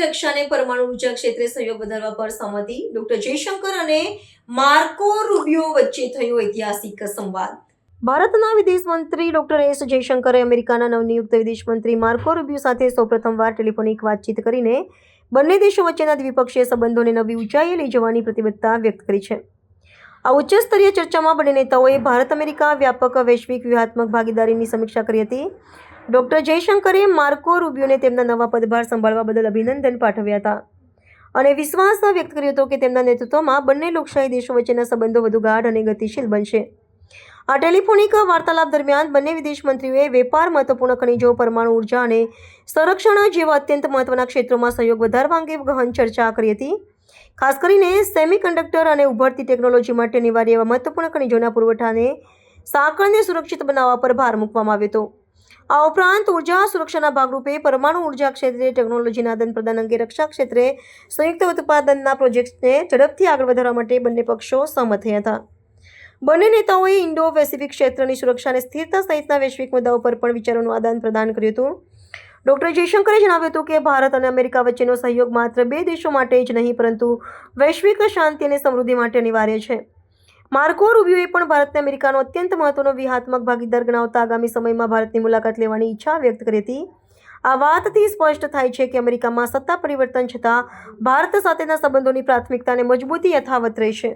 રક્ષા અને પરમાણુ ઊર્જા ક્ષેત્રે સહયોગ વધારવા પર સહમતિ ડોક્ટર જયશંકર અને માર્કો રૂબિયો વચ્ચે થયો ઐતિહાસિક સંવાદ. ભારતના વિદેશ મંત્રી ડોક્ટર એસ જયશંકરે અમેરિકાના નવનિયુક્ત વિદેશ મંત્રી માર્કો રૂબિયો સાથે સૌપ્રથમવાર ટેલિફોનિક વાતચીત કરીને બંને દેશો વચ્ચેના દ્વિપક્ષીય સંબંધોને નવી ઊંચાઈએ લઈ જવાની પ્રતિબદ્ધતા વ્યક્ત કરી છે. આ ઉચ્ચ સ્તરીય ચર્ચામાં બંને નેતાઓએ ભારત અમેરિકા વ્યાપક વૈશ્વિક વ્યૂહાત્મક ભાગીદારીની સમીક્ષા કરી હતી. ડોક્ટર જયશંકરે માર્કો રૂબિયોને તેમના નવા પદભાર સંભાળવા બદલ અભિનંદન પાઠવ્યા હતા. અને વિશ્વાસ વ્યક્ત કર્યો હતો કે તેમના નેતૃત્વમાં બંને લોકશાહી દેશો વચ્ચેના સંબંધો વધુ ગાઢ અને ગતિશીલ બનશે. આ ટેલિફોનિક વાર્તાલાપ દરમિયાન બંને વિદેશ મંત્રીઓએ વેપાર મહત્વપૂર્ણ ખનિજો, પરમાણુ ઊર્જા અને સંરક્ષણ જેવા અત્યંત મહત્વના ક્ષેત્રોમાં સહયોગ વધારવા અંગે ગહન ચર્ચા કરી હતી. ખાસ કરીને સેમિકન્ડક્ટર અને ઉભરતી ટેકનોલોજી માટે અનિવાર્ય એવા મહત્વપૂર્ણ ખનિજોના પુરવઠાને સાંકળને સુરક્ષિત બનાવવા પર ભાર મૂકવામાં આવ્યો હતો. આ ઉપરાંત ઊર્જા સુરક્ષાના ભાગરૂપે પરમાણુ ઊર્જા ક્ષેત્રે ટેકનોલોજીના આદાન પ્રદાન અંગે રક્ષા ક્ષેત્રે સંયુક્ત ઉત્પાદનના પ્રોજેક્ટ્સને ઝડપથી આગળ વધારવા માટે બંને પક્ષો સહમત થયા હતા. બંને નેતાઓએ ઇન્ડો પેસિફિક ક્ષેત્રની સુરક્ષા અને સ્થિરતા સહિતના વૈશ્વિક મુદ્દાઓ પર પણ વિચારોનું આદાન પ્રદાન કર્યું હતું. ડોક્ટર જયશંકરે જણાવ્યું હતું કે ભારત અને અમેરિકા વચ્ચેનો સહયોગ માત્ર બે દેશો માટે જ નહીં, પરંતુ વૈશ્વિક શાંતિ અને સમૃદ્ધિ માટે અનિવાર્ય છે. માર્કો રૂબિયોએ પણ ભારતને અમેરિકાનો અત્યંત મહત્વનો વ્યૂહાત્મક ભાગીદાર ગણાવતા આગામી સમયમાં ભારતની મુલાકાત લેવાની ઈચ્છા વ્યક્ત કરી હતી. આ વાતથી સ્પષ્ટ થાય છે કે અમેરિકામાં સત્તા પરિવર્તન છતાં ભારત સાથેના સંબંધોની પ્રાથમિકતાને મજબૂતી યથાવત રહેશે.